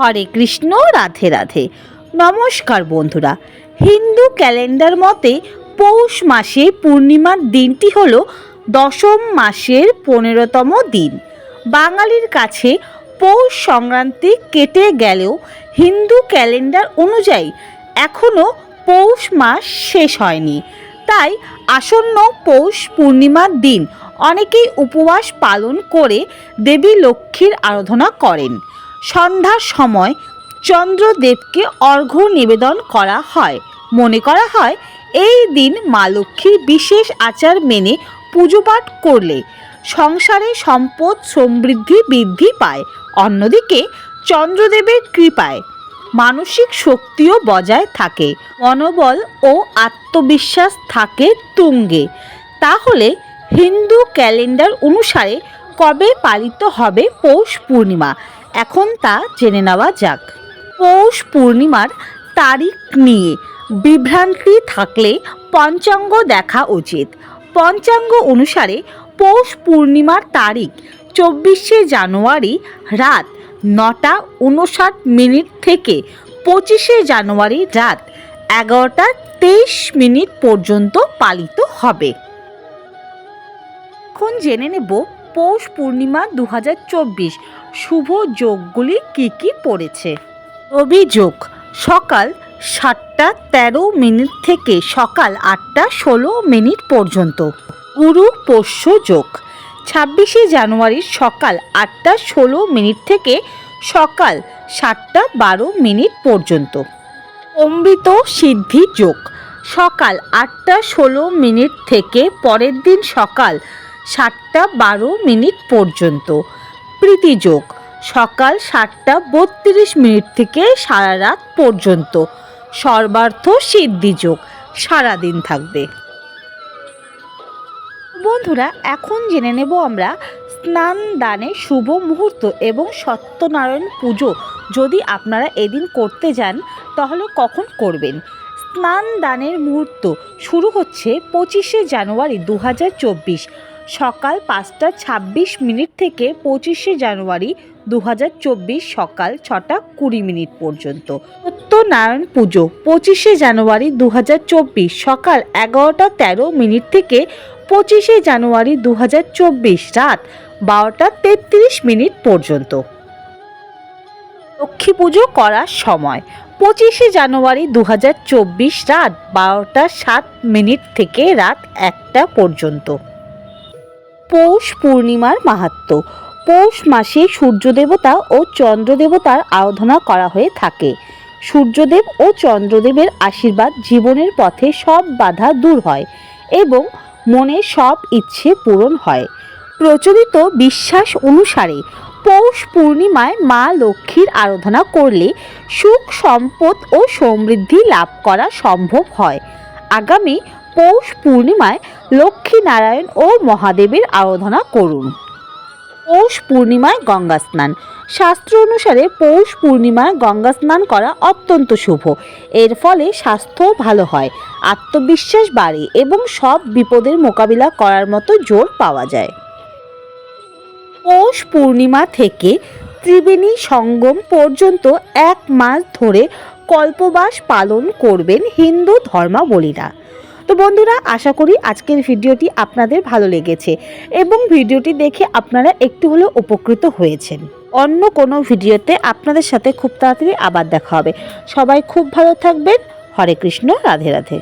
হরে কৃষ্ণ, রাধে রাধে। নমস্কার বন্ধুরা, হিন্দু ক্যালেন্ডার মতে পৌষ মাসে পূর্ণিমার দিনটি হল দশম মাসের পনেরোতম দিন। বাঙালির কাছে পৌষ সংক্রান্তি কেটে গেলেও হিন্দু ক্যালেন্ডার অনুযায়ী এখনও পৌষ মাস শেষ হয়নি। তাই আসন্ন পৌষ পূর্ণিমার দিন অনেকেই উপবাস পালন করে দেবী লক্ষ্মীর আরাধনা করেন। সন্ধ্যার সময় চন্দ্রদেবকে অর্ঘ্য নিবেদন করা হয়। মনে করা হয়, এই দিন মা লক্ষ্মীর বিশেষ আচার মেনে পুজো পাঠ করলে সংসারে সম্পদ সমৃদ্ধি বৃদ্ধি পায়। অন্যদিকে চন্দ্রদেবের কৃপায় মানসিক শক্তিও বজায় থাকে, মনোবল ও আত্মবিশ্বাস থাকে তুঙ্গে। তাহলে হিন্দু ক্যালেন্ডার অনুসারে কবে পালিত হবে পৌষ পূর্ণিমা? এখন তা জেনে নেওয়া যাক। পৌষ পূর্ণিমার তারিখ নিয়ে বিভ্রান্তি থাকলে পঞ্চাঙ্গ দেখা উচিত। পঞ্চাঙ্গ অনুসারে পৌষ পূর্ণিমার তারিখ চব্বিশে জানুয়ারি রাত নটা উনষাট মিনিট থেকে পঁচিশে জানুয়ারি রাত এগারোটা তেইশ মিনিট পর্যন্ত পালিত হবে। এখন জেনে নেব পৌষ পূর্ণিমা দু হাজার চব্বিশ। শুভ যোগগুলি কি কি পড়েছে? রবি যোগ সকাল সাতটা তেরো মিনিট থেকে সকাল আটটা ষোলো মিনিট পর্যন্ত। গুরু পোষ্য যোগ, ছাব্বিশে জানুয়ারির সকাল আটটা ষোলো মিনিট থেকে সকাল সাতটা বারো মিনিট পর্যন্ত। অমৃত সিদ্ধি যোগ, সকাল আটটা ষোলো মিনিট থেকে পরের দিন সকাল সাতটা বারো মিনিট পর্যন্ত। প্রীতি যোগ, সকাল সাতটা বত্রিশ মিনিট থেকে সারা রাত পর্যন্ত। সর্বার্থ সিদ্ধি যোগ সারাদিন থাকবে। বন্ধুরা, এখন জেনে নেব আমরা স্নান, দানে শুভ মুহূর্ত এবং সত্যনারায়ণ পুজো। যদি আপনারা এদিন করতে যান, তাহলে কখন করবেন? স্নান, দানের মুহূর্ত শুরু হচ্ছে পঁচিশে জানুয়ারি দু হাজার চব্বিশ। সকাল পাঁচটা ছাব্বিশ মিনিট থেকে পঁচিশে জানুয়ারি দু হাজার চব্বিশ সকাল ছটা কুড়ি মিনিট পর্যন্ত। সত্যনারায়ণ পুজো, পঁচিশে জানুয়ারি দু হাজার চব্বিশ সকাল এগারোটা তেরো মিনিট থেকে পঁচিশে জানুয়ারি দু হাজার চব্বিশ রাত বারোটা তেত্রিশ মিনিট পর্যন্ত। লক্ষ্মী পুজো করার সময়, পঁচিশে জানুয়ারি দু হাজার চব্বিশ রাত বারোটা সাত মিনিট থেকে রাত একটা পর্যন্ত। পৌষ পূর্ণিমার মাহাত্ম্য পৌষ মাসে সূর্য দেবতা ও চন্দ্র দেবতার আরাধনা করা হয়ে থাকে। সূর্যদেব ও চন্দ্রদেবের আশীর্বাদ জীবনের পথে সব বাধা দূর হয় এবং মনের সব ইচ্ছে পূরণ হয়। প্রচলিত বিশ্বাস অনুসারে পৌষ পূর্ণিমায় মা লক্ষ্মীর আরাধনা করলে সুখ, সম্পদ ও সমৃদ্ধি লাভ করা সম্ভব হয়। আগামী পৌষ পূর্ণিমায় লক্ষ্মী নারায়ণ ও মহাদেবের আরাধনা করুন। পৌষ পূর্ণিমায় গঙ্গা স্নান। শাস্ত্র অনুসারে পৌষ পূর্ণিমায় গঙ্গা স্নান করা অত্যন্ত শুভ। এর ফলে স্বাস্থ্য ভালো হয়, আত্মবিশ্বাস বাড়ে এবং সব বিপদের মোকাবিলা করার মতো জোর পাওয়া যায়। পৌষ পূর্ণিমা থেকে ত্রিবেণী সঙ্গম পর্যন্ত এক মাস ধরে কল্পবাস পালন করবেন হিন্দু ধর্মাবলীরা। তো বন্ধুরা, আশা করি আজকের ভিডিওটি আপনাদের ভালো লেগেছে এবং ভিডিওটি দেখে আপনারা একটু হলেও উপকৃত হয়েছেন। অন্য কোনো ভিডিওতে আপনাদের সাথে খুব তাড়াতাড়ি আবার দেখা হবে। সবাই খুব ভালো থাকবেন। হরে কৃষ্ণ, রাধে রাধে।